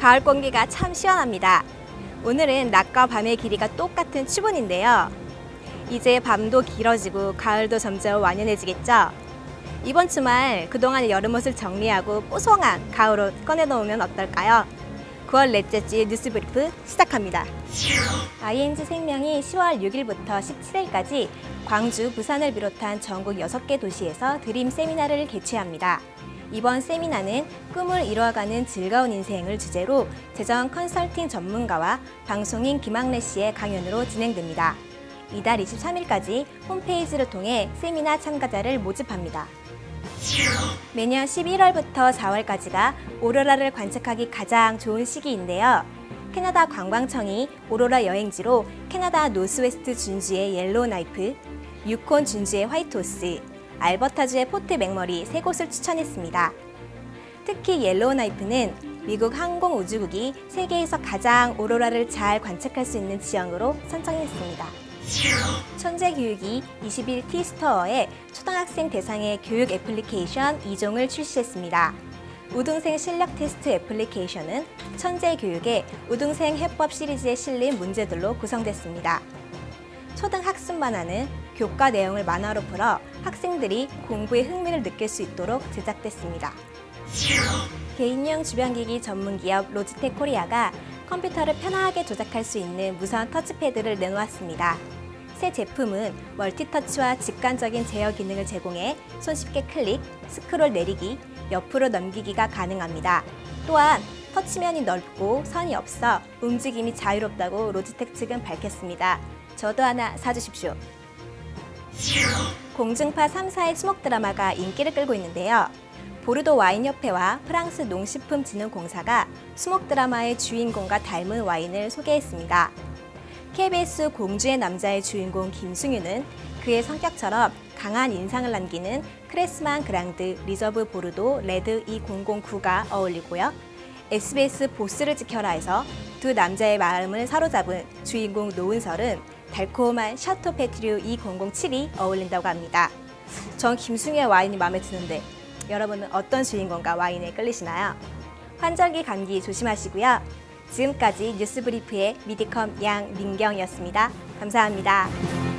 가을 공기가 참 시원합니다. 오늘은 낮과 밤의 길이가 똑같은 추분인데요. 이제 밤도 길어지고 가을도 점점 완연해지겠죠? 이번 주말 그동안의 여름옷을 정리하고 뽀송한 가을옷 꺼내놓으면 어떨까요? 9월 넷째 주 뉴스 브리프 시작합니다. ING 생명이 10월 6일부터 17일까지 광주, 부산을 비롯한 전국 6개 도시에서 드림 세미나를 개최합니다. 이번 세미나는 꿈을 이루어가는 즐거운 인생을 주제로 재정 컨설팅 전문가와 방송인 김학래 씨의 강연으로 진행됩니다. 이달 23일까지 홈페이지를 통해 세미나 참가자를 모집합니다. 매년 11월부터 4월까지가 오로라를 관측하기 가장 좋은 시기인데요. 캐나다 관광청이 오로라 여행지로 캐나다 노스웨스트 준주의 옐로우 나이프, 유콘 준주의 화이트호스, 알버타주의 포트 맥머리 세 곳을 추천했습니다. 특히 옐로우 나이프는 미국 항공우주국이 세계에서 가장 오로라를 잘 관측할 수 있는 지형으로 선정했습니다. 천재교육이 21 티스토어에 초등학생 대상의 교육 애플리케이션 2종을 출시했습니다. 우등생 실력 테스트 애플리케이션은 천재교육의 우등생 해법 시리즈에 실린 문제들로 구성됐습니다. 초등 학습 만화는 교과 내용을 만화로 풀어 학생들이 공부에 흥미를 느낄 수 있도록 제작됐습니다. 개인용 주변기기 전문기업 로지텍 코리아가 컴퓨터를 편하게 조작할 수 있는 무선 터치패드를 내놓았습니다. 새 제품은 멀티터치와 직관적인 제어 기능을 제공해 손쉽게 클릭, 스크롤 내리기, 옆으로 넘기기가 가능합니다. 또한 터치면이 넓고 선이 없어 움직임이 자유롭다고 로지텍 측은 밝혔습니다. 저도 하나 사주십시오. 공중파 3사의 수목 드라마가 인기를 끌고 있는데요. 보르도 와인협회와 프랑스 농식품진흥공사가 수목 드라마의 주인공과 닮은 와인을 소개했습니다. KBS 공주의 남자의 주인공 김승유는 그의 성격처럼 강한 인상을 남기는 크레스만 그랑드 리저브 보르도 레드 2009가 어울리고요. SBS 보스를 지켜라에서 두 남자의 마음을 사로잡은 주인공 노은설은 달콤한 샤토 페트류 2007이 어울린다고 합니다. 전 김승유의 와인이 마음에 드는데 여러분은 어떤 주인공과 와인에 끌리시나요? 환절기 감기 조심하시고요. 지금까지 뉴스브리프의 미디컴 양민경이었습니다. 감사합니다.